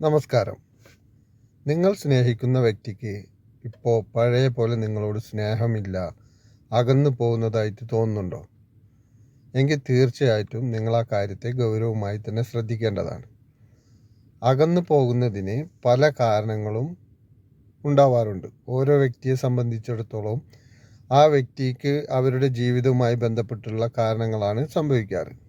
നമസ്കാരം. നിങ്ങൾ സ്നേഹിക്കുന്ന വ്യക്തിക്ക് ഇപ്പോൾ പഴയ പോലെ നിങ്ങളോട് സ്നേഹമില്ല അകന്നു പോകുന്നതായിട്ട് തോന്നുന്നുണ്ടോ? എങ്കിൽ തീർച്ചയായിട്ടും നിങ്ങൾ ആ കാര്യത്തെ ഗൗരവമായി തന്നെ ശ്രദ്ധിക്കേണ്ടതാണ്. അകന്നു പോകുന്നതിന് പല കാരണങ്ങളും ഉണ്ടാവാറുണ്ട്. ഓരോ വ്യക്തിയെ സംബന്ധിച്ചിടത്തോളം ആ വ്യക്തിക്ക് അവരുടെ ജീവിതവുമായി ബന്ധപ്പെട്ടുള്ള കാരണങ്ങളാണ് സംഭവിക്കാറ്.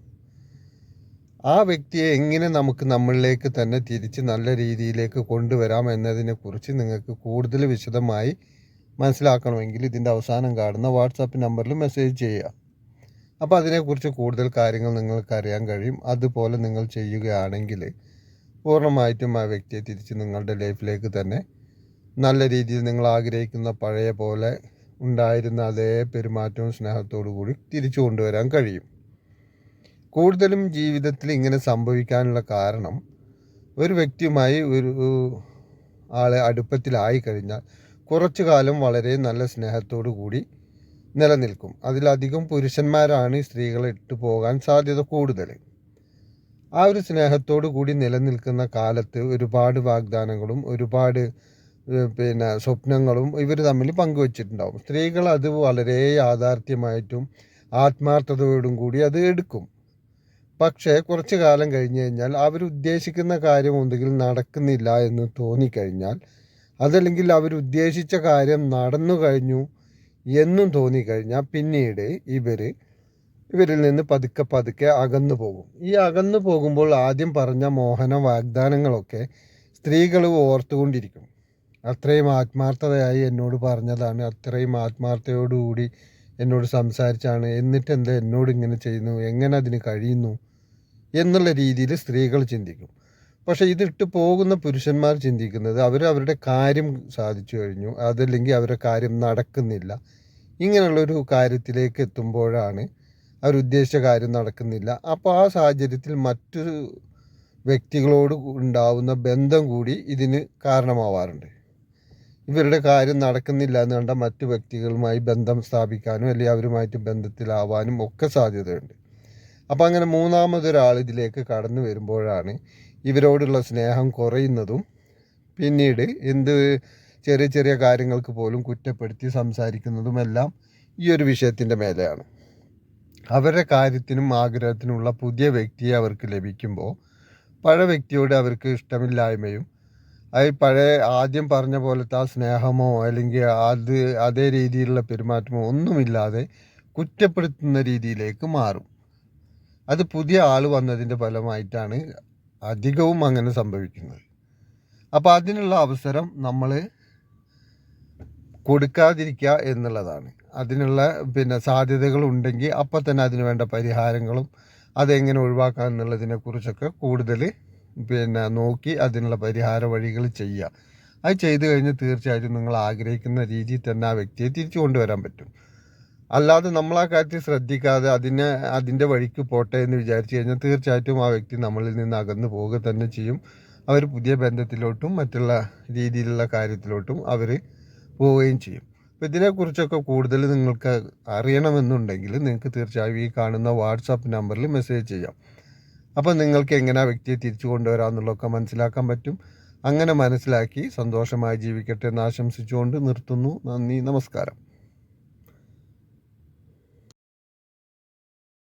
ആ വ്യക്തിയെ എങ്ങനെ നമുക്ക് നമ്മളിലേക്ക് തന്നെ തിരിച്ച് നല്ല രീതിയിലേക്ക് കൊണ്ടുവരാം എന്നതിനെക്കുറിച്ച് നിങ്ങൾക്ക് കൂടുതൽ വിശദമായി മനസ്സിലാക്കണമെങ്കിൽ ഇതിന്റെ അവസാനം കാണുന്ന വാട്സാപ്പ് നമ്പറിൽ മെസ്സേജ് ചെയ്യുക. അപ്പോൾ അതിനെക്കുറിച്ച് കൂടുതൽ കാര്യങ്ങൾ നിങ്ങൾക്ക് അറിയാൻ കഴിയും. അതുപോലെ നിങ്ങൾ ചെയ്യുകയാണെങ്കിൽ പൂർണമായിട്ടും ആ വ്യക്തിയെ തിരിച്ച് നിങ്ങളുടെ ലൈഫിലേക്ക് തന്നെ നല്ല രീതിയിൽ നിങ്ങൾ ആഗ്രഹിക്കുന്ന പഴയ പോലെ ഉണ്ടായിരുന്ന അതേ പെരുമാറ്റവും സ്നേഹത്തോടു കൂടി തിരിച്ചു കൊണ്ടുവരാൻ കഴിയും. കൂടുതലും ജീവിതത്തിൽ ഇങ്ങനെ സംഭവിക്കാനുള്ള കാരണം ഒരു വ്യക്തിയുമായി ഒരു ആളെ അടുപ്പത്തിലായി കഴിഞ്ഞാൽ കുറച്ചു കാലം വളരെ നല്ല സ്നേഹത്തോടു കൂടി നിലനിൽക്കും. അതിലധികം പുരുഷന്മാരാണ് സ്ത്രീകളെ ഇട്ടു പോകാൻ സാധ്യത കൂടുതൽ. ആ ഒരു സ്നേഹത്തോടു കൂടി നിലനിൽക്കുന്ന കാലത്ത് ഒരുപാട് വാഗ്ദാനങ്ങളും ഒരുപാട് പിന്നെ സ്വപ്നങ്ങളും ഇവർ തമ്മിൽ പങ്കുവച്ചിട്ടുണ്ടാവും. സ്ത്രീകൾ അത് വളരെ യാഥാർത്ഥ്യമായിട്ടും ആത്മാർത്ഥതയോടും കൂടി അത് എടുക്കും. പക്ഷേ കുറച്ച് കാലം കഴിഞ്ഞ് കഴിഞ്ഞാൽ അവരുദ്ദേശിക്കുന്ന കാര്യം ഒന്നുകിൽ നടക്കുന്നില്ല എന്ന് തോന്നിക്കഴിഞ്ഞാൽ അതല്ലെങ്കിൽ അവരുദ്ദേശിച്ച കാര്യം നടന്നു കഴിഞ്ഞു എന്നും തോന്നിക്കഴിഞ്ഞാൽ പിന്നീട് ഇവർ ഇവരിൽ നിന്ന് പതുക്കെ പതുക്കെ അകന്നു പോകും. ഈ അകന്നു പോകുമ്പോൾ ആദ്യം പറഞ്ഞ മോഹന വാഗ്ദാനങ്ങളൊക്കെ സ്ത്രീകൾ ഓർത്തുകൊണ്ടിരിക്കും. അത്രയും ആത്മാർത്ഥതയായി എന്നോട് പറഞ്ഞതാണ്. അത്രയും ആത്മാർത്ഥതയോടുകൂടി എന്നോട് സംസാരിച്ചാണ്. എന്നിട്ട് എന്ത് എന്നോട് ഇങ്ങനെ ചെയ്യുന്നു? എങ്ങനെ അതിന് കഴിയുന്നു? എന്നുള്ള രീതിയിൽ സ്ത്രീകൾ ചിന്തിക്കും. പക്ഷേ ഇതിട്ട് പോകുന്ന പുരുഷന്മാർ ചിന്തിക്കുന്നത് അവർ അവരുടെ കാര്യം സാധിച്ചു കഴിഞ്ഞു. അതല്ലെങ്കിൽ അവരുടെ കാര്യം നടക്കുന്നില്ല. ഇങ്ങനെയുള്ളൊരു കാര്യത്തിലേക്ക് എത്തുമ്പോഴാണ് അവരുദ്ദേശിച്ച കാര്യം നടക്കുന്നില്ല. അപ്പോൾ ആ സാഹചര്യത്തിൽ മറ്റു വ്യക്തികളോട് ഉണ്ടാവുന്ന ബന്ധം കൂടി ഇതിന് കാരണമാവാറുണ്ട്. ഇവരുടെ കാര്യം നടക്കുന്നില്ല എന്ന് കണ്ട മറ്റു വ്യക്തികളുമായി ബന്ധം സ്ഥാപിക്കാനും അല്ലെങ്കിൽ അവരുമായിട്ട് ബന്ധത്തിലാവാനും ഒക്കെ സാധ്യതയുണ്ട്. അപ്പോൾ അങ്ങനെ മൂന്നാമതൊരാൾ ഇതിലേക്ക് കടന്നു വരുമ്പോഴാണ് ഇവരോടുള്ള സ്നേഹം കുറയുന്നതും പിന്നീട് എന്ത് ചെറിയ ചെറിയ കാര്യങ്ങൾക്ക് പോലും കുറ്റപ്പെടുത്തി സംസാരിക്കുന്നതുമെല്ലാം ഈ ഒരു വിഷയത്തിന്റെ മേലെയാണ്. അവരുടെ കാര്യത്തിനും ആഗ്രഹത്തിനുമുള്ള പുതിയ വ്യക്തിയെ അവർക്ക് ലഭിക്കുമ്പോൾ പഴയ വ്യക്തിയോട് അവർക്ക് ഇഷ്ടമില്ലായ്മയും അത് പഴയ ആദ്യം പറഞ്ഞ പോലത്തെ ആ സ്നേഹമോ അല്ലെങ്കിൽ അത് അതേ രീതിയിലുള്ള പെരുമാറ്റമോ ഒന്നുമില്ലാതെ കുറ്റപ്പെടുത്തുന്ന രീതിയിലേക്ക് മാറും. അത് പുതിയ ആൾ വന്നതിന്റെ ഫലമായിട്ടാണ് അധികവും അങ്ങനെ സംഭവിക്കുന്നത്. അപ്പോൾ അതിനുള്ള അവസരം നമ്മൾ കൊടുക്കാതിരിക്കുക എന്നുള്ളതാണ്. അതിനുള്ള പിന്നെ സാധ്യതകൾ ഉണ്ടെങ്കിൽ അപ്പം തന്നെ അതിന് വേണ്ട പരിഹാരങ്ങളും അതെങ്ങനെ ഒഴിവാക്കാം എന്നുള്ളതിനെക്കുറിച്ചൊക്കെ കൂടുതൽ പിന്നെ നോക്കി അതിനുള്ള പരിഹാര വഴികൾ ചെയ്യുക. അത് ചെയ്തു കഴിഞ്ഞ് തീർച്ചയായിട്ടും നിങ്ങൾ ആഗ്രഹിക്കുന്ന രീതിയിൽ തന്നെ ആ വ്യക്തിയെ തിരിച്ചു കൊണ്ടുവരാൻ പറ്റും. അല്ലാതെ നമ്മൾ ആ കാര്യത്തിൽ ശ്രദ്ധിക്കാതെ അതിനെ അതിന്റെ വഴിക്ക് പോട്ടെ എന്ന് വിചാരിച്ചു കഴിഞ്ഞാൽ തീർച്ചയായിട്ടും ആ വ്യക്തി നമ്മളിൽ നിന്ന് അകന്നു പോവുക തന്നെ ചെയ്യും. അവർ പുതിയ ബന്ധത്തിലോട്ടും മറ്റുള്ള രീതിയിലുള്ള കാര്യത്തിലോട്ടും അവർ പോവുകയും ചെയ്യും. അപ്പോൾ ഇതിനെക്കുറിച്ചൊക്കെ കൂടുതൽ നിങ്ങൾക്ക് അറിയണമെന്നുണ്ടെങ്കിൽ നിങ്ങൾക്ക് തീർച്ചയായും ഈ കാണുന്ന വാട്സാപ്പ് നമ്പറിൽ മെസ്സേജ് ചെയ്യാം. അപ്പോൾ നിങ്ങൾക്ക് എങ്ങനെ ആ വ്യക്തിയെ തിരിച്ചു കൊണ്ടുവരാമെന്നുള്ളതൊക്കെ മനസ്സിലാക്കാൻ പറ്റും. അങ്ങനെ മനസ്സിലാക്കി സന്തോഷമായി ജീവിക്കട്ടെ എന്ന് ആശംസിച്ചുകൊണ്ട് നിർത്തുന്നു. നന്ദി. നമസ്കാരം.